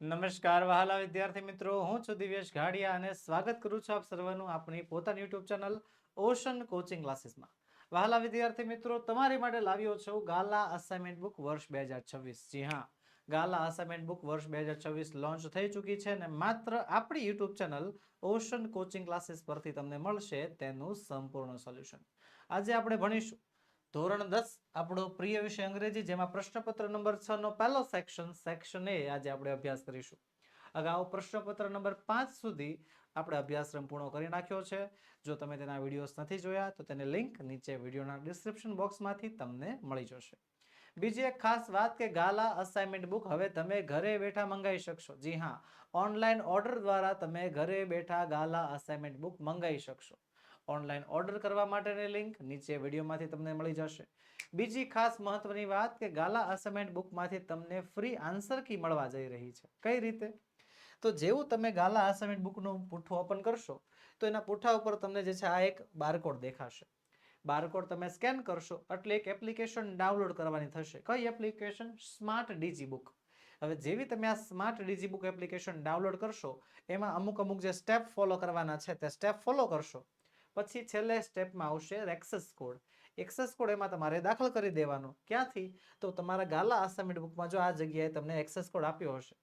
નમસ્કાર, વહાલા વિદ્યાર્થી મિત્રો. હું છું દિવ્યેશ ઘાડિયા અને સ્વાગત કરું છું આપ સર્વનું આપણી પોતાની યુટ્યુબ ચેનલ ઓશન કોચિંગ ક્લાસીસમાં. વહાલા વિદ્યાર્થી મિત્રો, તમારી માટે લાવ્યો છું ગાલા અસાઇનમેન્ટ બુક વર્ષ બે હજાર છવ્વીસ. જી હા, ગાલા અસાઇનમેન્ટ બુક વર્ષ બે હજાર છવ્વીસ લોન્ચ થઈ ચૂકી છે અને માત્ર આપણી YouTube channel Ocean Coaching Classes પરથી તમને મળશે તેનું સંપૂર્ણ સોલ્યુશન આજે આપણે ભણીશું ધોરણ દસ, આપણો પ્રિય વિષય અંગ્રેજી, જેમાં પ્રશ્નપત્ર નંબર છ નો પહેલો સેક્શન સેક્શન એ આજે આપણે અભ્યાસ કરીશું. અગાઉ પ્રશ્નપત્ર નંબર પાંચ સુધી આપણે અભ્યાસક્રમ પૂર્ણ કરી નાખ્યો છે. જો તમે તેના વિડીયોઝ નથી જોયા, તો તેને લિંક નીચે વિડીયોના ડિસ્ક્રિપ્શન બોક્સમાંથી તમને મળી જશે. બીજી એક ખાસ વાત કે ગાલા અસાઇનમેન્ટ બુક હવે તમે ઘરે બેઠા મંગાવી શકશો. જી હા ઓનલાઈન ઓર્ડર દ્વારા તમે ઘરે બેઠા ગાલા અસાઇનમેન્ટ બુક મંગાવી શકશો. ઓનલાઈન ઓર્ડર કરવા માટેની લિંક નીચે વિડીયોમાંથી તમને મળી જશે. બીજી ખાસ મહત્વની વાત કે ગાલા અસાઇનમેન્ટ બુકમાંથી તમને ફ્રી આન્સર કી મળવા જઈ રહી છે. કઈ રીતે? તો જેવું તમે ગાલા અસાઇનમેન્ટ બુકનું પુઠ્ઠું ઓપન કરશો, તો એના પુઠ્ઠા ઉપર તમને જે છે આ એક બારકોડ દેખાશે. બારકોડ તમે સ્કેન કરશો, એટલે એક એપ્લિકેશન ડાઉનલોડ કરવાની થશે. કઈ એપ્લિકેશન? Smart DG book. હવે જેવી તમે આ smart DG book application download કરશો, એમાં અમુક અમુક જે સ્ટેપ ફોલો કરવાના છે તે સ્ટેપ ફોલો કરશો. પછી છેલ્લે સ્ટેપમાં આવશે એક્સેસ કોડ એક્સેસ કોડ એમાં તમારે દાખલ કરી દેવાનો. ક્યાંથી? તો તમારા ગાલા અસાઇનમેન્ટ બુકમાં જો આ જગ્યાએ તમને એક્સેસ કોડ આપ્યો હશે.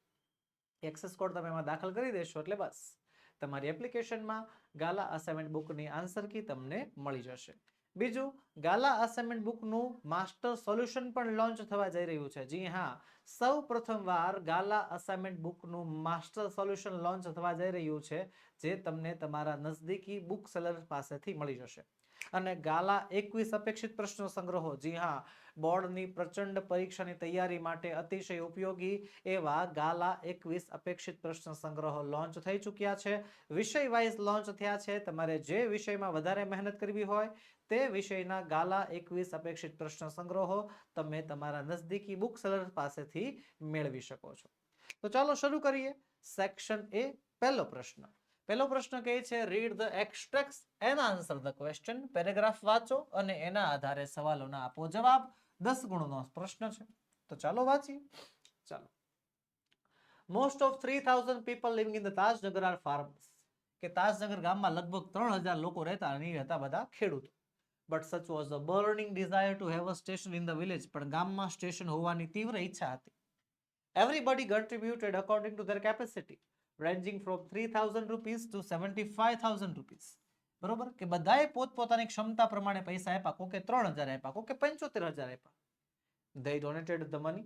એક્સેસ કોડ તમે એમાં દાખલ કરી દેશો એટલે બસ. તમારી એપ્લિકેશનમાં ગાલા અસાઇનમેન્ટ બુકની આન્સર કી તમને મળી જશે. બીજું, ગાલા અસાઇનમેન્ટ બુકનું માસ્ટર સોલ્યુશન પણ લોન્ચ થવા જઈ રહ્યું છે. જી હા, સૌ પ્રથમવાર ગાલા અસાઇનમેન્ટ બુકનું માસ્ટર સોલ્યુશન લોન્ચ થવા જઈ રહ્યું છે, જે તમને તમારા નજદીકી બુક સેલર પાસેથી મળી જશે. અને ગાલા એકવીસ અપેક્ષિત પ્રશ્નો સંગ્રહો. જી હા, બોર્ડની પ્રચંડ પરીક્ષાની તૈયારી માટે અતિશય ઉપયોગી એવા ગાલા એકવીસ અપેક્ષિત પ્રશ્ન સંગ્રહો લોન્ચ થઈ ચૂક્યા છે. વિષય વાઇઝ લોન્ચ થયા છે. તમારે જે વિષયમાં વધારે મહેનત કરવી હોય તે વિષયના ગાલા એકવીસ અપેક્ષિત પ્રશ્ન સંગ્રહો. તમે તમારા નજદીકી બુક સેલર પાસેથી મેળવી શકો છો. તો ચાલો શરૂ કરીએ. સેક્શન એ પહેલો પ્રશ્ન. પહેલો પ્રશ્ન કહે છે read the extracts and answer the question paragraph વાંચો અને એના આધારે સવાલોના આપો જવાબ. દસ ગુણનો પ્રશ્ન છે. તો ચાલો વાંચીએ. ચાલો. Most of three thousand people living in the Tajnagar are farmers કે તાજનગર ગામમાં લગભગ ત્રણ હજાર લોકો રહેતા અને હતા બધા ખેડૂતો. But such was a burning desire to have a station in the village પણ ગામમાં સ્ટેશન હોવાની તીવ્ર ઈચ્છા હતી. Everybody contributed according to their capacity ranging from three thousand rupees to seventy five thousand rupees બરોબર? કે બધાએ પોતપોતાની ક્ષમતા પ્રમાણે પૈસા આપ્યા. કોકે ત્રણ હજાર આપ્યા, કોકે પંચોતેર હજાર આપ્યા. They donated the money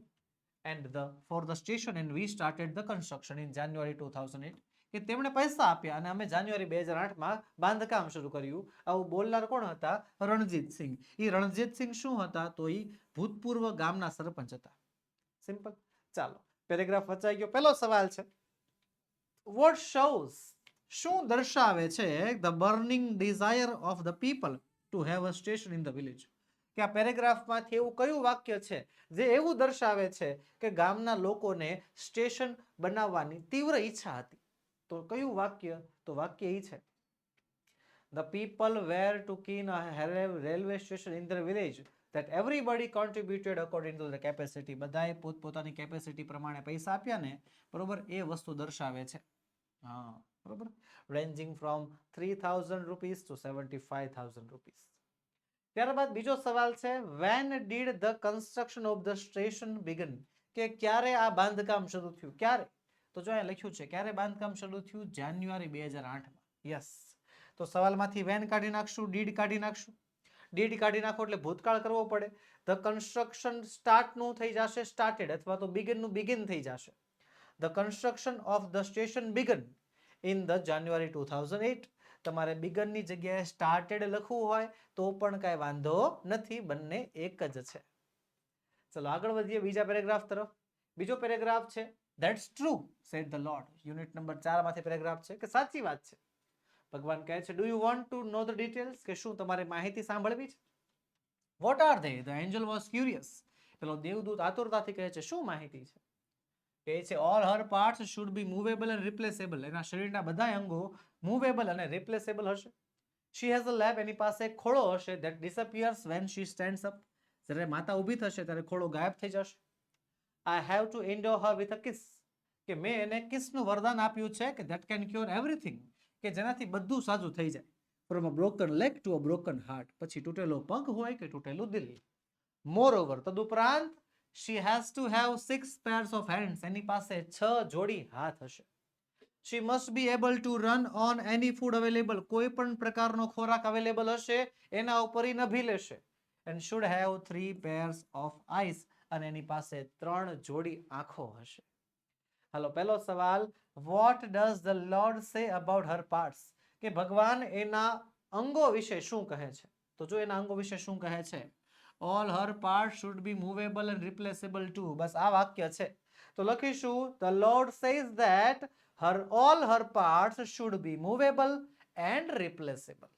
and the for the station and we started the construction in January two thousand eight કે તેમણે પૈસા આપ્યા અને અમે જાન્યુઆરી બે હજાર આઠમાં બાંધકામ શરૂ કર્યું. આવું બોલનાર કોણ હતા? રણજીત સિંહ. એ રણજીત સિંહ શું હતા? તો એ ભૂતપૂર્વ ગામના સરપંચ હતા. સિમ્પલ ચાલો, પેરેગ્રાફ વચાઈ ગયો. પહેલો સવાલ છે. વોટ શોઝ શું દર્શાવે છે the burning desire of the people to have a station in the village કે આ પેરેગ્રાફમાંથી એવું કયું વાક્ય છે જે એવું દર્શાવે છે કે ગામના લોકોને સ્ટેશન બનાવવાની તીવ્ર ઈચ્છા હતી? તો કયું વાક્ય? તો વાક્ય એ છે. The people were too keen railway station in the village that everybody contributed according to the capacity. બધાએ પોતપોતાની કેપેસિટી પ્રમાણે પૈસા આપ્યા ને, બરોબર? એ વસ્તુ દર્શાવે છે. હા, બરોબર. Ranging from three thousand rupees to seventy five thousand rupees ત્યારબાદ બીજો સવાલ છે when did the construction of the station began કે ક્યારે આ બાંધકામ શરૂ થયું? ક્યારે? તો જો અહીંયા લખ્યું છે, ક્યારે બાંધકામ શરૂ થયું? જાન્યુઆરી બે હજાર આઠમાં. યસ તો સવાલમાંથી વેન કાઢી નાખશું ડીડ કાઢી નાખશું? ડીડ કાઢી નાખો એટલે ભૂતકાળ કરવો પડે. ધ કન્સ્ટ્રક્શન સ્ટાર્ટનું થઈ જશે સ્ટાર્ટેડ અથવા તો બિગિનનું બિગિન થઈ જશે. The construction of the station began in the January two thousand eight તમારે બિગનની જગ્યાએ સ્ટાર્ટેડ લખવું હોય તો પણ કાંઈ વાંધો નથી, બંને એક જ છે. ચલો આગળ વધીએ બીજા પેરેગ્રાફ તરફ. બીજો પેરેગ્રાફ છે that's true said the lord unit number ચારમાંથી paragraph છે, કે સાચી વાત છે? ભગવાન કહે છે do you want to know the details કે શું તમારે માહિતી સાંભળવી છે? What are they the angel was curious પેલો દેવદૂત આતુરતાથી કહે છે, શું માહિતી છે? કહે છે all her parts should be movable and replaceable એના શરીરના બધા અંગો મૂવેબલ અને રિપ્લેસેબલ હશે. શી હેઝ અ લેબ એની પાસે એક ખોળો હશે that disappears when she stands up જ્યારે માતા ઊભી થશે ત્યારે ખોળો ગાયબ થઈ જશે. I have to endow her with a kiss કે મેં એને કિસનું વરદાન આપ્યું છે કે ધેટ કેન ક્યોર એવરીથિંગ કે જેનાથી બધું સાજું થઈ જાય. From a broken leg to a broken heart પછી તૂટેલો પગ હોય કે તૂટેલું દિલ. મોર ઓવર તદુપરાંત she has to have six pairs of hands એની પાસે છ જોડી હાથ હશે. She must be able to run on any food available કોઈ પણ પ્રકારનો ખોરાક અવેલેબલ હશે, એના ઉપર ઈ નભી લેશે. And should have three pairs of eyes અને એની પાસે ત્રણ જોડી આંખો હશે. હાલો, પહેલો સવાલ what does the lord say about her parts કે ભગવાન એના અંગો વિશે શું કહે છે? તો જો એના અંગો વિશે શું કહે છે? All her part should be movable and replaceable to બસ આ વાક્ય છે. તો લખીશું the lord says that her all her parts should be movable and replaceable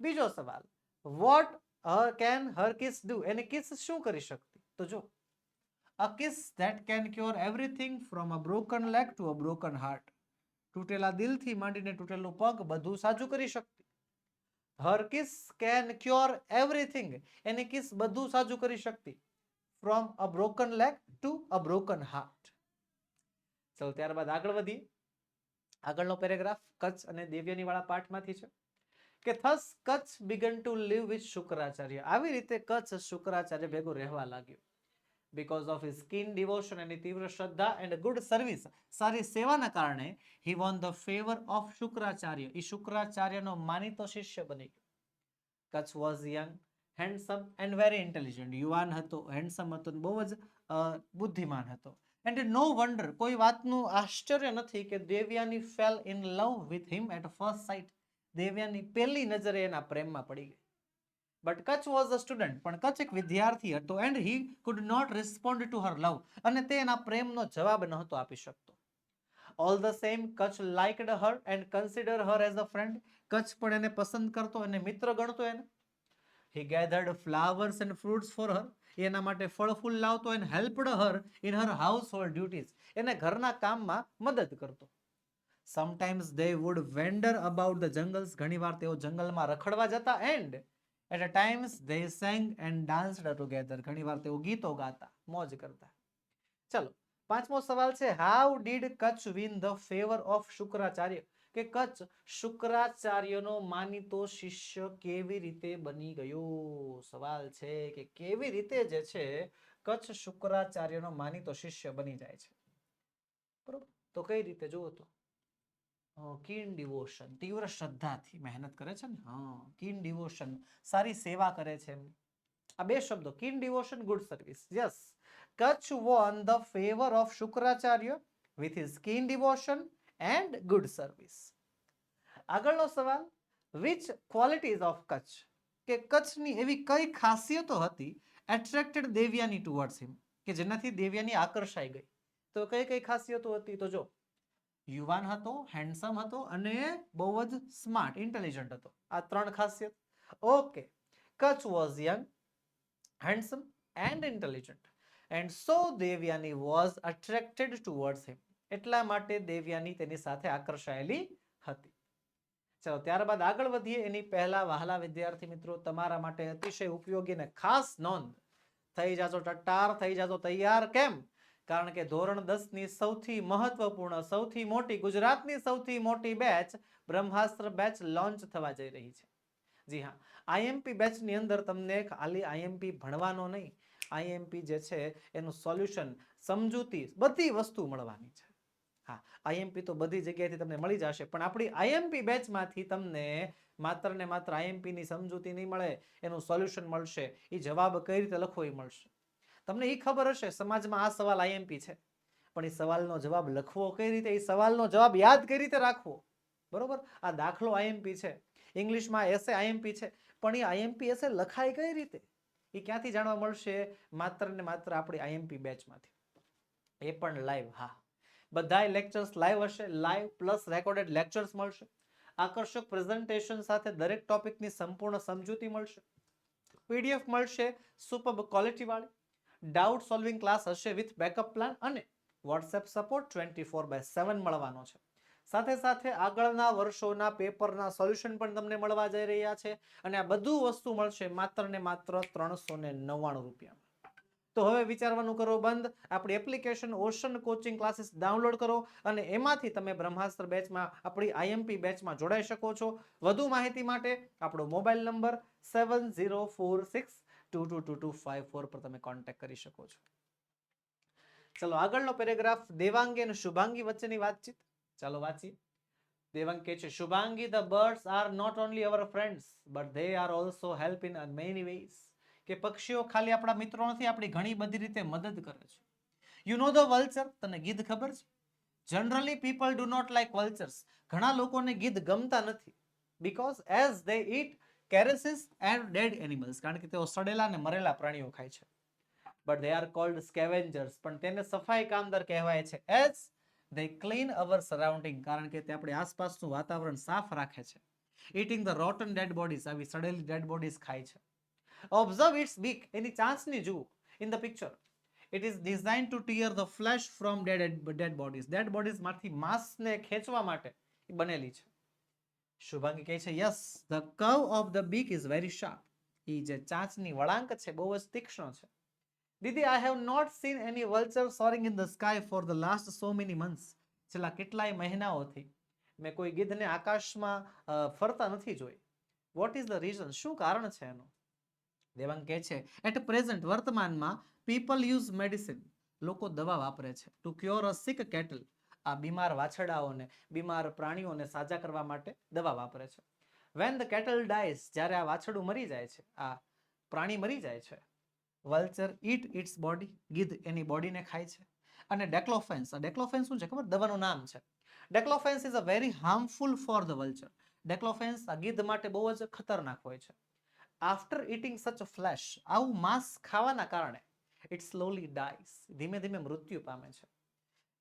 બીજો સવાલ what her can her kiss do એને કિસ શું કરી શકતી? તો જો a kiss that can cure everything from a broken leg to a broken heart તૂટેલા દિલથી માંડીને તૂટેલો પગ બધું સાજું કરી શકતી her kiss can cure everything? Any kiss બધું સાજું કરી શકતી? From a broken leg to a broken heart. ચલો, ત્યારબાદ આગળ વધીએ. આગળનો પેરેગ્રાફ કચ્છ અને દેવ્યની વાળા પાઠમાંથી છે. કે thus Kacha began to live with Shukracharya. આવી રીતે કચ્છ શુક્રાચાર્ય ભેગું રહેવા લાગ્યું. Because of his keen devotion એની તીવ્ર શ્રદ્ધા એન્ડ ગુડ સર્વિસ સારી સેવાના કારણે he won the favour of Shukracharya એ શુક્રાચાર્યનો માનીતો શિષ્ય બની ગયો Kacha was young handsome and very intelligent યુવાન હતો હેન્ડસમ હતો બહુ જ બુદ્ધિમાન હતો એન્ડ નો વન્ડર કોઈ વાતનું આશ્ચર્ય નથી કે Devyani fell in love with him at first sight Devyani પહેલી નજરે એના પ્રેમમાં પડી ગઈ but Kacha was a student પણ કચ્છ એક વિદ્યાર્થી હતો and he could not respond to her love અને તે એના પ્રેમનો જવાબ નહોતો આપી શકતો. All the same Kacha liked her and consider her as a friend Kacha પણ એને પસંદ કરતો અને મિત્ર ગણતો એને. He gathered flowers and fruits for her એના માટે ફળ ફૂલ લાવતો and helped her in her household duties એને ઘરના કામમાં મદદ કરતો. Sometimes they would wander about the jungles ઘણીવાર તેઓ જંગલમાં રખડવા જતા and at a times they sang and danced together ઘણીવાર તેઓ ગીતો ગાતા, મોજ કરતા. ચલો, પાંચમો સવાલ છે how did Kacha win the favour of Shukracharya? કે કચ્છ શુક્રાચાર્યનો માનીતો શિષ્ય કેવી રીતે બની ગયો? સવાલ છે કે કેવી રીતે જે છે, કચ્છ શુક્રાચાર્યનો માનીતો શિષ્ય બની જાય છે. બરોબર? તો કઈ રીતે? જુઓ તો. કીન ડિવોશન તીવ્ર શ્રદ્ધાથી મહેનત કરે છે ને? હા કીન ડિવોશન સારી સેવા કરે છે આ બે શબ્દો keen devotion good service yes Kacha won the favour of Shukracharya with his keen devotion and good service આગળનો સવાલ વિચ ક્વોલિટીઝ ઓફ કચ્છ કે કચ્છની એવી કઈ ખાસિયતો હતી એટ્રેક્ટેડ દેવ્યાની ટુવર્ડ્સ હિમ કે જેનાથી દેવ્યાની આકર્ષાઈ ગઈ? તો કઈ કઈ ખાસિયતો હતી? તો જો યુવાન હતો હેન્ડસમ હતો અને બહુ જ સ્માર્ટ ઇન્ટેલિજન્ટ હતો. આ ત્રણ ખાસિયત. Okay Kacha was young handsome and intelligent and so Devyani was attracted towards him એટલા માટે દેવ્યાની તેની સાથે આકર્ષાયેલી હતી. ચલો, ત્યારબાદ આગળ વધીએ. એની પહેલા વહાલા વિદ્યાર્થી મિત્રો, તમારા માટે અતિશય ઉપયોગી અને ખાસ નોંધ. થઈ જાજો, ટટ્ટાર, થઈ જાજો, તૈયાર કેમ? કારણ કે ધોરણ દસની સૌથી મહત્વપૂર્ણ, સૌથી મોટી, ગુજરાતની સૌથી મોટી બેચ બ્રહ્માસ્ત્ર બેચ લોન્ચ થવા જઈ રહી છે. જી હા આઈએમપી બેચની અંદર તમને ખાલી આઈએમપી ભણવાનો નહીં આઈએમપી જે છે એનું સોલ્યુશન સમજૂતી બધી વસ્તુ મળવાની છે. હા આઈએમપી તો બધી જગ્યાએથી તમને મળી જશે, પણ આપણી આઈએમપી બેચમાંથી તમને માત્ર ને માત્ર આઈએમપીની સમજૂતી નહીં મળે, એનું સોલ્યુશન મળશે એ જવાબ કઈ રીતે લખવો એ મળશે. તમને એ ખબર હશે, સમાજમાં આ સવાલ આઈએમપી છે. પણ એ સવાલનો જવાબ લખવો કઈ રીતે? એ સવાલનો જવાબ યાદ કઈ રીતે રાખવો? બરોબર? આ દાખલો આઈએમપી છે. ઇંગ્લિશમાં એસે આઈએમપી છે. પણ એ આઈએમપી એસે લખાય કઈ રીતે? એ ક્યાંથી જાણવા મળશે? માત્ર ને માત્ર આપણી આઈએમપી બેચમાંથી. એ પણ લાઈવ હા. બધાય લેક્ચર્સ લાઈવ હશે. લાઈવ પ્લસ રેકોર્ડેડ લેક્ચર્સ મળશે. આકર્ષક પ્રેઝન્ટેશન સાથે દરેક ટોપિકની સંપૂર્ણ સમજૂતી મળશે. પીડીએફ મળશે. સુપર ક્વોલિટી વાળી. ડાઉટ સોલ્વિંગ ક્લાસ હશે વિથ બેકઅપ પ્લાન અને WhatsApp support twenty four by seven મળવાનો છે. સાથે સાથે આગળના વર્ષોના પેપરના સોલ્યુશન પણ તમને મળવા જઈ રહ્યા છે અને આ બધું વસ્તુ મળશે માત્ર ને માત્ર ત્રણસો ને નવ્વાણું રૂપિયામાં. તો હવે વિચારવાનું કરો બંધ. આપણી application Ocean Coaching Classes download કરો અને એમાંથી તમે બ્રહ્માસ્ત્ર બેચમાં, આપણી આઈએમપી બેચમાં જોડાઈ શકો છો. વધુ માહિતી માટે આપણો mobile number seven zero four six two two two two five four પર તમે કોન્ટેક્ટ કરી શકો છો. ચલો, આગળનો પેરેગ્રાફ દેવાંગી અને શુભાંગી વચ્ચેની વાતચીત. ચાલો વાંચીએ. દેવાંગ કહે છે, Shubhangi the birds are not only our friends but they are also help in many ways કે પક્ષીઓ ખાલી આપણા મિત્રો નથી, આપણી ઘણી બધી રીતે મદદ કરે છે. યુ નો ધ વલ્ચર તને ગીધ ખબર છે? Generally people do not like vultures ઘણા લોકોને ગીધ ગમતા નથી. Because as they eat carcasses and dead animals, કારણ કે તેઓ સડેલા અને મરેલા પ્રાણીઓ ખાય છે. But they are called scavengers પણ તેને સફાઈ કામદાર કહેવાય છે as they clean our surrounding કારણ કે તે આપણી આસપાસનું વાતાવરણ સાફ રાખે છે. Eating the rotten dead bodies આવી સડેલી ડેડ બોડીઝ ખાય છે. ઓબ્ઝર્વ ઇટ્સ બીક એની ચાંચની જુઓ in the picture it is design to tear the flesh from dead dead bodies dead બોડીઝમાંથી માંસને ખેંચવા માટે બનેલી છે. શુભાંગી કહે છે? Yes the curve of the beak is very sharp એ જે ચાંચની વળાંક છે, બહુ જ તીક્ષ્ણ છે. દીદી I have not seen any vulture soaring in the sky for the last so many months છેલ્લા કેટલાય મહિનાઓથી મેં કોઈ ગીધને આકાશમાં ફરતા નથી જોઈ. વોટ ઇઝ ધ રીઝન શું કારણ છે એનું? દેવાંગ કહે છે એટ પ્રેઝન્ટ વર્તમાનમાં પીપલ યુઝ મેડિસિન લોકો દવા વાપરે છે. To cure a sick cattle આ બીમાર વાછરડાઓને, બીમાર પ્રાણીઓને સાજા કરવા માટે દવા વાપરે છે. વેન ધ કેટલ ડાઈસ જ્યારે આ વાછરડું મરી જાય છે, આ પ્રાણી મરી જાય છે વલ્ચર ઈટ ઇટ્સ બોડી ગીધ એની બોડીને ખાય છે. અને ડેક્લોફેન્સ ડેક્લોફેન્સ શું છે ખબર? દવાનું નામ છે. Diclofenac is a very harmful for the vulture diclofenac આ ગીધ માટે બહુ જ ખતરનાક હોય છે. આફ્ટર ઇટિંગ સચ ફ્લેશ આવું માંસ ખાવાના કારણે ઇટ સ્લોલી ડાઈસ ધીમે ધીમે મૃત્યુ પામે છે.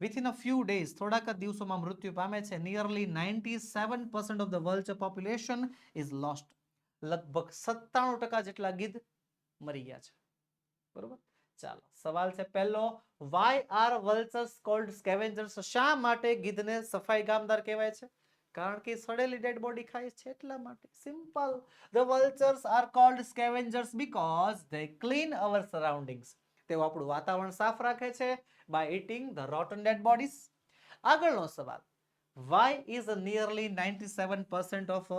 વિથિન અ ફ્યુ ડેઝ થોડાક જ દિવસોમાં મૃત્યુ પામે છે. Nearly ninety seven percent of the world population is lost લગભગ સત્તાણું ટકા જેટલા ગીધ મરી ગયા છે. બરોબર? ચાલો, સવાલ છે પહેલો. Why are vultures called scavengers શા માટે ગીધને સફાઈ કામદાર કહેવાય છે? કારણ કે સડેલી ડેડ બોડી ખાય છે એટલા માટે. Simple the vultures are called scavengers because they clean our surroundings તેઓ આપણું વાતાવરણ સાફ રાખે છે. By eating the rotten dead bodies આગળનો સવાલ. Why is nearly ninety seven percent of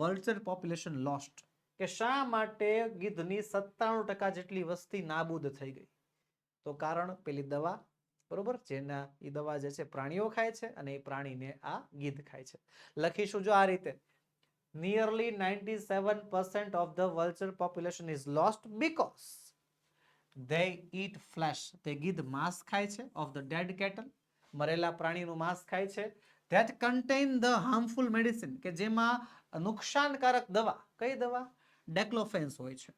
vulture population lost કે શા માટે ગીધની સત્તાણું ટકા જેટલી વસ્તી નાબૂદ થઈ ગઈ? તો કારણ પેલી દવા, બરોબર? જેના એ દવા જે છે, પ્રાણીઓ ખાય છે અને એ પ્રાણીને આ ગીધ ખાય છે. લખીશું જો આ રીતે. Nearly ninety seven percent of the vulture population is lost because they eat flesh. તે ગીધ માંસ ખાય છે ઓફ ધ ડેડ કેટલ મરેલા પ્રાણીનું માંસ ખાય છે. That contain the harmful medicine. કે જેમાં નુકસાનકારક દવા, કઈ દવા? ડેક્લોફેન્સ હોય છે.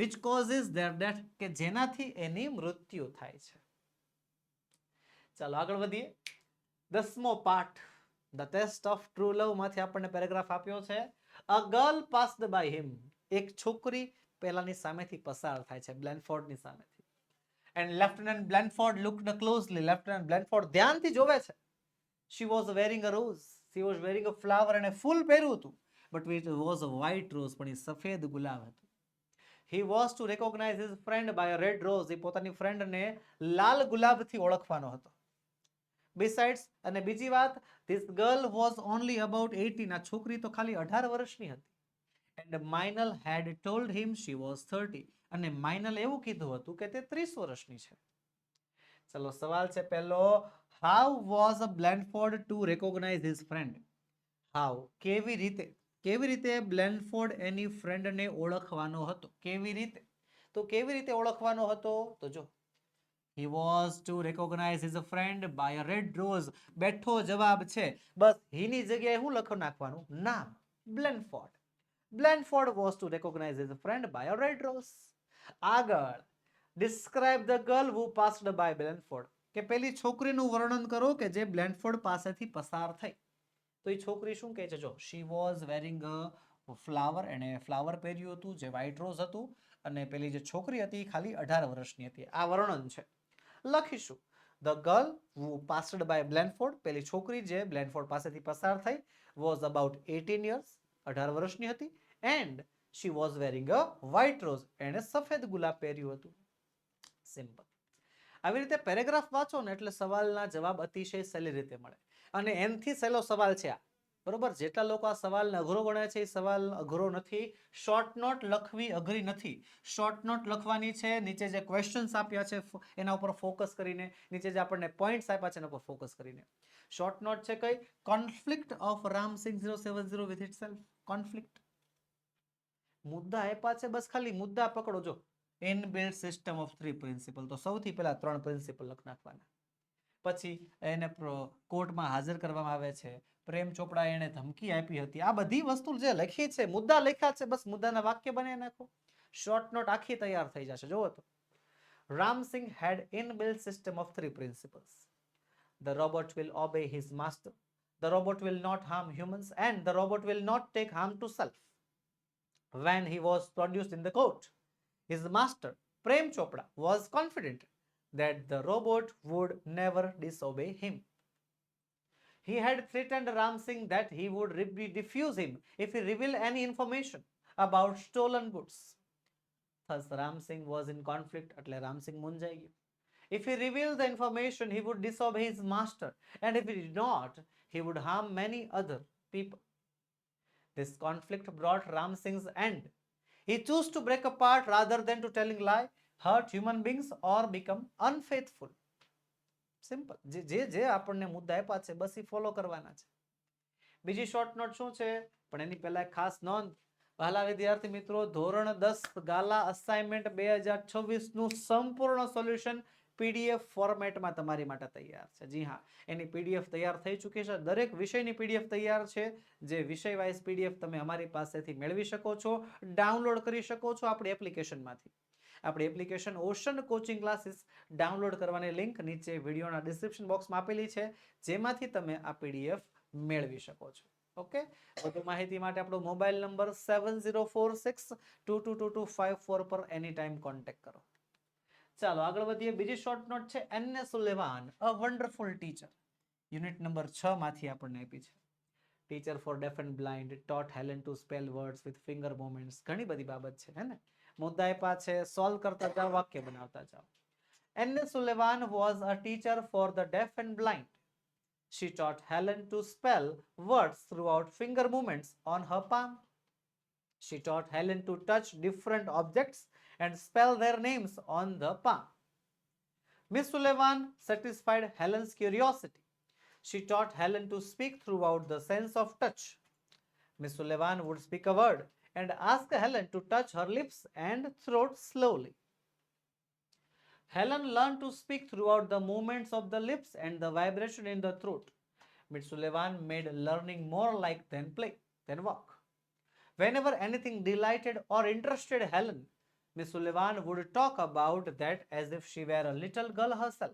Which causes their death. કે જેનાથી એની મૃત્યુ થાય છે. ચાલો આગળ વધીએ. દસમો પાઠ. ધ ટેસ્ટ ઓફ ટ્રુ લવમાંથી આપણને પેરેગ્રાફ આપ્યો છે. A girl passed by him એક છોકરી પેલાની સામેથી પસાર થાય છે બ્લેન્ડફોર્ડની સામેથી. And lieutenant look looked closely lieutenant Blandford ધ્યાનથી જોવે છે. She was wearing a rose she was wearing a flower અને ફૂલ પહેર્યું હતું. But it was a white rose પણ એ સફેદ ગુલાબ હતું. He was to recognise his friend by red rose એ પોતાની ફ્રેન્ડને લાલ ગુલાબથી ઓળખવાનો હતો. બિસાઇડ્સ અને બીજી વાત this girl was only about eighteen આ છોકરી તો ખાલી અઢાર વર્ષની હતી. And Meynell had told him she was thirty અને માઇનલ એવું કીધું હતું કે તે ત્રીસ વર્ષની છે. ચલો, સવાલ છે પહેલો. How was a Blandford to recognise his friend how કેવી રીતે? કેવી રીતે બ્લેન્ડફોર્ડ એની ફ્રેન્ડને ઓળખવાનો હતો? કેવી રીતે? તો કેવી રીતે ઓળખવાનો હતો? તો જો, He was to recognize his friend by a red rose. બેઠો જવાબ છે. બસ, હીની જગ્યાએ હું લખો નાખવાનું? નામ Blanford Blanford was to recognise his friend by a red rose આગળ describe the girl who passed by Blandford કે પેલી છોકરીનું વર્ણન કરો કે જે બ્લેન્ડફોર્ડ પાસેથી પસાર થઈ. તો એ છોકરી શું કહે છે? જો she was wearing a flower એણે ફ્લાવર પહેર્યું હતું, જે વ્હાઇટ રોઝ હતું, અને પેલી જે છોકરી હતી ખાલી અઢાર વર્ષની હતી. આ વર્ણન છે. લખીશું. The girl who passed by Blandford પેલી છોકરી જે બ્લેન્ડફોર્ડ પાસેથી પસાર થઈ વોઝ અબાઉટ 18 યર્સ અઢાર વર્ષની હતી and she was wearing a white rose એણે સફેદ ગુલાબ પહેર્યું હતું. સિમ્પલ આવી રીતે પેરેગ્રાફ વાંચો ને એટલે સવાલના જવાબ અતિશય સહેલી રીતે મળે. અને એનથી સહેલો સવાલ છે આ. બરોબર? જેટલા લોકો આ સવાલને અઘરો ગણે છે, એ સવાલ અઘરો નથી. શોર્ટ નોટ લખવી અઘરી નથી. શોર્ટ નોટ લખવાની છે, નીચે જે ક્વેશ્ચન્સ આપ્યા છે એના ઉપર ફોકસ કરીને, નીચે જે આપણને પોઈન્ટ્સ આપ્યા છે, એના ઉપર ફોકસ કરીને. શોર્ટ નોટ છે કઈ? Conflict of Ram Singh zero seven zero with itself conflict મુદ્દા આપ્યા છે, બસ ખાલી મુદ્દા પકડો. જો in build system of three principle તો સૌથી પહેલા ત્રણ પ્રિન્સિપલ લખ નાખવાના. પછી એને કોર્ટમાં હાજર કરવામાં આવે છે. પ્રેમ ચોપડા એને ધમકી આપી હતી. આ બધી વસ્તુ જે લખી છે, મુદ્દા લખ્યા છે, બસ મુદ્દાના વાક્ય બનાવી નાખો. શોર્ટ નોટ આખી તૈયાર થઈ જશે. જોવો તો. Ram Singh had inbuilt system of three principles the robot will obey his master. the robot will not harm humans and the robot will not take harm to self when he was produced in the court his master prem chopra was confident that the robot would never disobey him he had threatened ram singh that he would re- defuse him if he revealed any information about stolen goods Thus, Ram Singh was in conflict. એટલે રામ સિંહ મૂંઝાઈ ગયો. If he revealed the information, he would disobey his master, and if he did not, he would harm many other people. This conflict brought Ram Singh's end. He chose to break apart rather than to telling lie, hurt human beings, or become unfaithful. Simple જે જે જે આપણને મુદ્દા આપ્યા છે બસ એ follow કરવાના છે બીજી શોર્ટ નોટ શું છે પણ એની પહેલા ખાસ નોંધ વહાલા વિદ્યાર્થી મિત્રો ધોરણ દસ ગાલા અસાઇનમેન્ટ બે હજાર છવ્વીસનું સંપૂર્ણ સોલ્યુશન પીડીએફ ફોર્મેટમાં તમારી માટે તૈયાર છે. જી હા, એની પીડીએફ તૈયાર થઈ ચૂકી છે. દરેક વિષયની પીડીએફ તૈયાર છે. જે વિષય વાઇઝ પીડીએફ તમે અમારી પાસેથી મેળવી શકો છો, ડાઉનલોડ કરી શકો છો આપણી એપ્લિકેશનમાંથી. આપણી application Ocean Coaching Classes download કરવાની લિંક નીચે વિડીયોના ડિસ્ક્રિપ્શન બોક્સમાં આપેલી છે. જેમાંથી તમે આ પીડીએફ મેળવી શકો છો. ઓકે? વધુ માહિતી માટે આપણો mobile number seven zero four six two two two two five four પર એની ટાઈમ કોન્ટેક્ટ કરો. ચાલો આગળ વધીએ. બીજી શોર્ટ નોટ છે Anne A Sullivan a wonderful teacher unit number છ માંથી આપણને આપી છે. Teacher for deaf and blind taught Helen to spell words with finger moments ઘણી બધી બાબત છે, હે ને? મુદ્દા આપ્યા છે સોલ્વ કરતા જાઓ, વાક્ય બનાવતા જાઓ. Anne A Sullivan was a teacher for the deaf and blind She taught Helen to spell words throughout finger movements on her palm. She taught Helen to touch different objects and spell their names on the palm. Miss Sullivan satisfied Helen's curiosity. She taught Helen to speak throughout the sense of touch. Miss Sullivan would speak a word and ask Helen to touch her lips and throat slowly. Helen learned to speak throughout the movements of the lips and the vibration in the throat. Miss Sullivan made learning more like than play, than walk. Whenever anything delighted or interested Helen, Miss Sullivan would talk about that as if she were a little girl herself.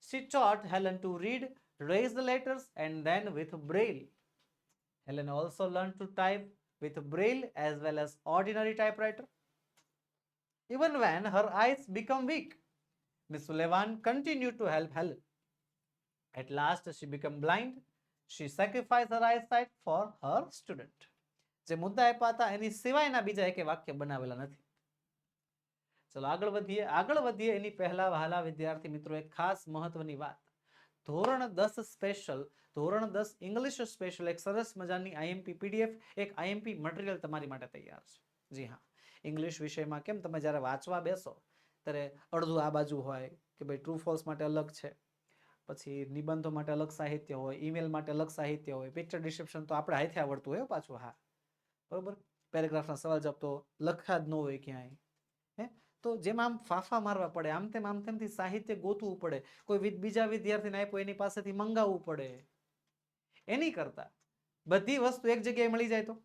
She taught Helen to read, raise the letters, and then with Braille. Helen also learned to type with Braille as well as ordinary typewriter. Even when her eyes become weak, Miss Sullivan continued to help Helen. At last, she became blind. She sacrificed her eyesight for her student. જે મુદ્દા આપ્યા હતા એની સિવાયના બીજા એકે વાક્ય બનાવેલા નથી ચલો આગળ વધીએ. આગળ વધીએ એની પહેલા વહાલા વિદ્યાર્થી મિત્રો, એક ખાસ મહત્વની વાત. ધોરણ દસ સ્પેશિયલ ધોરણ દસ ઇંગ્લિશ સ્પેશિયલ એક સરસ મજાની આઈએમપી પીડીએફ એક આઈએમપી મટીરિયલ તમારી માટે તૈયાર છે. જી હા. ઇંગ્લિશ વિષયમાં કેમ તમે જ્યારે વાંચવા બેસો, ત્યારે અડધું આ બાજુ હોય કે ભાઈ ટ્રુ ફોલ્સ માટે અલગ છે. પછી નિબંધો માટે અલગ સાહિત્ય હોય ઈમેલ માટે અલગ સાહિત્ય હોય પિક્ચર ડિસ્ક્રિપ્શન તો આપણે હાથે આવડતું હોય પાછું, હા. બરોબર? પેરેગ્રાફના સવાલ જવાબ તો લખ્યા જ ન હોય ક્યાંય. તો જેમ આમ ફાફા મારવા પડે, આમ તેમ, આમ તેમથી સાહિત્ય ગોતવું પડે, કોઈ બીજા વિદ્યાર્થીને આપ્યો, એની પાસેથી મંગાવવું પડે. એની કરતા બધી વસ્તુ એક જગ્યાએ મળી જાય તો.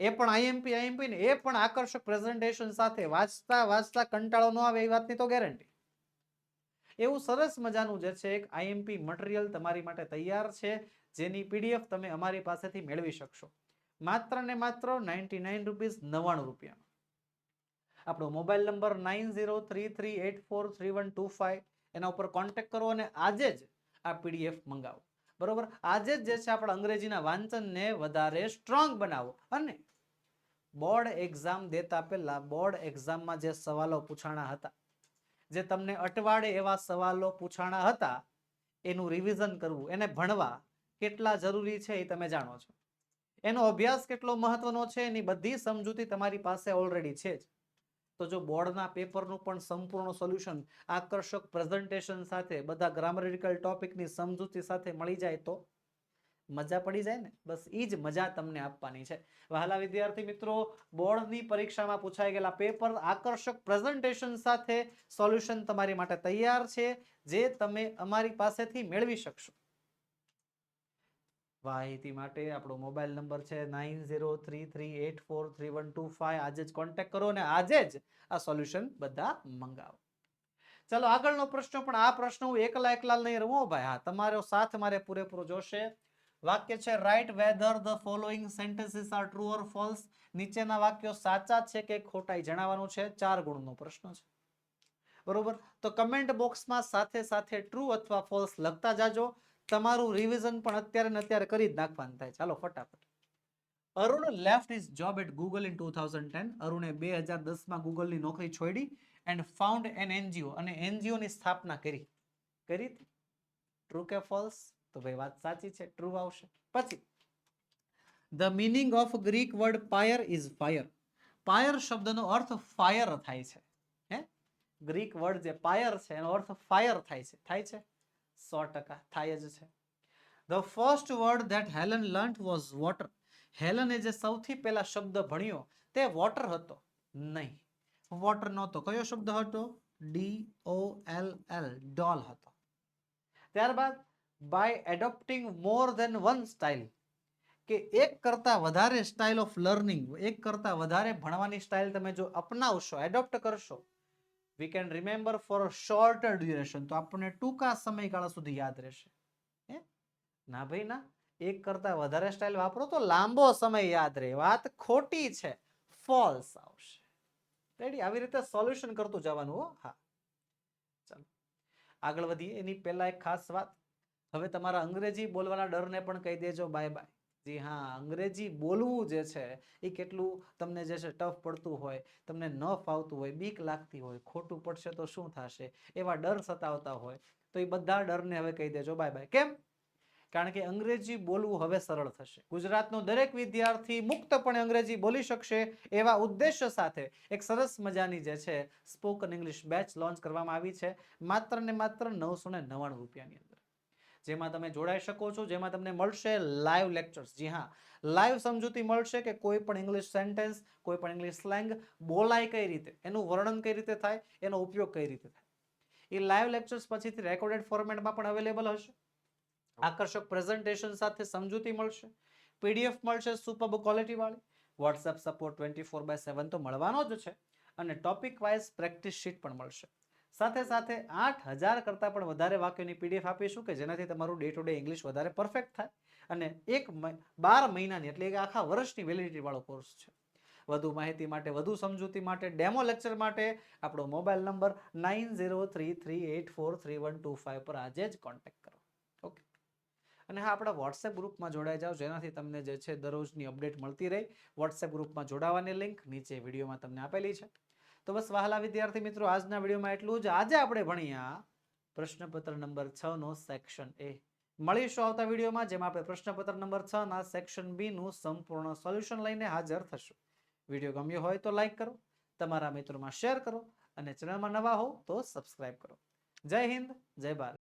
એ પણ આઈએમપી આઈએમપી ને એ પણ આકર્ષક પ્રેઝન્ટેશન સાથે વાંચતા વાંચતા કંટાળો ન આવે એ વાતની તો ગેરંટી એવું સરસ મજાનું જે છે એક આઈએમપી મટીરિયલ તમારી માટે તૈયાર છે, જેની પીડીએફ તમે અમારી પાસેથી મેળવી શકશો. માત્ર ને માત્ર નાઇન્ટી નાઇન રૂપીસ નવ્વાણું રૂપિયામાં આપણો mobile number nine zero three three eight four three one two five એના ઉપર કોન્ટેક્ટ કરો અને આજે જ આ પીડીએફ મંગાવો. બરોબર? આજે જ જે છે આપણા અંગ્રેજીના વાંચનને વધારે સ્ટ્રોંગ બનાવો. અને બોર્ડ એક્ઝામ દેતા પહેલા બોર્ડ એક્ઝામમાં જે સવાલો પૂછાણા હતા, જે તમને અટવાડે એવા સવાલો પૂછાણા હતા, એનું રિવિઝન કરવું, એને ભણવા કેટલા જરૂરી છે એ તમે જાણો છો. એનો અભ્યાસ કેટલો મહત્વનો છે એની બધી સમજૂતી તમારી પાસે ઓલરેડી છે જ. તો જો બોર્ડના પેપરનું પણ સંપૂર્ણ સોલ્યુશન આકર્ષક પ્રેઝન્ટેશન સાથે બધા ગ્રામરિકલ ટોપિકની સમજૂતી સાથે મળી જાય તો મજા પડી જાય ને? બસ એ જ મજા તમને આપવાની છે. વહાલા વિદ્યાર્થી મિત્રો, બોર્ડની પરીક્ષામાં પૂછાઈ ગયેલા પેપર આકર્ષક પ્રેઝન્ટેશન સાથે સોલ્યુશન તમારી માટે તૈયાર છે, જે તમે અમારી પાસેથી મેળવી શકશો. માહિતી માટે આપણો મોબાઈલ નંબર છે nine zero three three eight four three one two five આજે જ કોન્ટેક્ટ કરો અને આજે જ આ સોલ્યુશન બધા મંગાવો. ચલો, આગળનો પ્રશ્ન પણ આ પ્રશ્ન હું એકલા એકલા નહીં રમો ભાઈ. હા, તમારો સાથ મારે પૂરેપૂરો જોશે. વાક્ય છે write whether the following sentences are true or false નીચેના વાક્યો સાચા છે કે ખોટા એ જણાવવાનું છે. ચાર ગુણનો પ્રશ્ન છે. બરોબર? તો કમેન્ટ બોક્સમાં સાથે સાથે ટ્રુ અથવા ફોલ્સ લખતા જાજો. તમારું રિવિઝન પણ અત્યારે ને અત્યારે કરી જ નાખવાનું થાય. ચાલો ફટાફટ. Arun left his job at Google in two thousand ten અરુણે બે હજાર દસમાં ગૂગલની નોકરી છોડી એન્ડ ફાઉન્ડ એન એનજીઓ અને એનજીઓની સ્થાપના કરી. કરી ટ્રુ કે ફોલ્સ તો ભાઈ વાત સાચી છે. ટ્રુ આવશે. પછી the meaning of Greek word pyre is fire pyre શબ્દનો અર્થ ફાયર થાય છે. હે? ગ્રીક વર્ડ જે પાયર છે, એનો અર્થ ફાયર થાય છે. થાય છે? સો ટકા. થાય જ છે. The first word that Helen learnt was water હેલને જે સૌથી પહેલા શબ્દ ભણ્યો, તે વોટર હતો. નહીં. વોટર નહોતો. કયો શબ્દ હતો? D O L L doll હતો. ત્યારબાદ by adopting more than one style કે એક કરતાં વધારે સ્ટાઇલ ઓફ લર્નિંગ એક કરતાં વધારે ભણવાની સ્ટાઇલ તમે જો અપનાવશો એડોપ્ટ કરશો we can remember for short duration તો આપણને ટૂંકા સમયગાળા સુધી યાદ રહેશે. હે? ના ભાઈ, ના. એક કરતા વધારે સ્ટાઇલ વાપરો તો લાંબો સમય યાદ રહે. વાત ખોટી છે. ફોલ્સ આવશે. રેડી આવી રીતે સોલ્યુશન કરતું જવાનું હો. હા. ચાલો. આગળ વધીએ. એની પહેલા એક ખાસ વાત. હવે તમારા અંગ્રેજી બોલવાના ડરને પણ કહી દેજો. બાય બાય જી હા, અંગ્રેજી બોલવું જે છે, એ કેટલું તમને જે છે ટફ પડતું હોય, તમને ન ફાવતું હોય, બીક લાગતી હોય, ખોટું પડશે તો શું થશે, એવા ડર સતાવતા હોય, તો એ બધા ડરને હવે કહી દેજો બાય બાય કેમ? કારણ કે અંગ્રેજી બોલવું હવે સરળ થશે. ગુજરાતનો દરેક વિદ્યાર્થી મુક્તપણે અંગ્રેજી બોલી શકશે, એવા ઉદ્દેશ્ય સાથે એક સરસ મજાની જે છે સ્પોકન ઇંગ્લિશ બેચ લોન્ચ કરવામાં આવી છે, માત્ર ને માત્ર નવસો ને નવ્વાણું રૂપિયાની અંદર. જેમાં તમે જોડાઈ શકો છો જેમાં તમને મળશે લાઈવ લેક્ચર્સ જી હા લાઈવ સમજૂતી મળશે કે કોઈ પણ ઇંગ્લિશ સેન્ટેન્સ કોઈ પણ ઇંગ્લિશ સ્લેંગ બોલાય કઈ રીતે એનું વર્ણન કઈ રીતે થાય એનો ઉપયોગ કઈ રીતે થાય. એ લાઈવ લેક્ચર્સ પછીથી રેકોર્ડેડ ફોર્મેટમાં પણ અવેલેબલ હશે. આકર્ષક પ્રેઝન્ટેશન સાથે સમજૂતી મળશે. પીડીએફ મળશે સુપર ક્વોલિટી વાળી. WhatsApp support twenty four by seven તો મળવાનો જ છે. અને ટોપિક વાઇઝ પ્રેક્ટિસ શીટ પણ મળશે. સાથે સાથે આઠ હજાર કરતાં પણ વધારે વાક્યોની પીડીએફ આપીશું કે જેનાથી તમારું ડે ટુ ડે ઇંગ્લિશ વધારે પરફેક્ટ થાય. અને એક બાર મહિનાની એટલે કે આખા વર્ષની વેલિડિટીવાળો કોર્સ છે. વધુ માહિતી માટે, વધુ સમજૂતી માટે ડેમો લેક્ચર માટે આપણો mobile number nine zero three three eight four three one two five પર આજે જ કોન્ટેક્ટ કરો. ઓકે અને હા, આપણા વોટ્સએપ ગ્રુપમાં જોડાઈ જાઓ. જેનાથી તમને જે છે દરરોજની અપડેટ મળતી રહે. વોટ્સએપ ગ્રુપમાં જોડાવાની લિંક નીચે વિડીયોમાં તમને આપેલી છે. તો બસ વહાલા વિદ્યાર્થી મિત્રો, આજના વિડીયોમાં એટલું જ. આજે આપણે ભણ્યા પ્રશ્નપત્ર નંબર છ નો સેક્શન એ મળીશું આવતા વિડીયોમાં, જેમાં આપણે પ્રશ્નપત્ર નંબર છ ના સેક્શન બી નું સંપૂર્ણ સોલ્યુશન લઈને હાજર થશું. વીડિયો ગમ્યો હોય તો લાઈક કરો, તમારા મિત્રોમાં શેર કરો અને ચેનલમાં નવા હો તો સબસ્ક્રાઈબ કરો. જય હિન્દ, જય ભારત.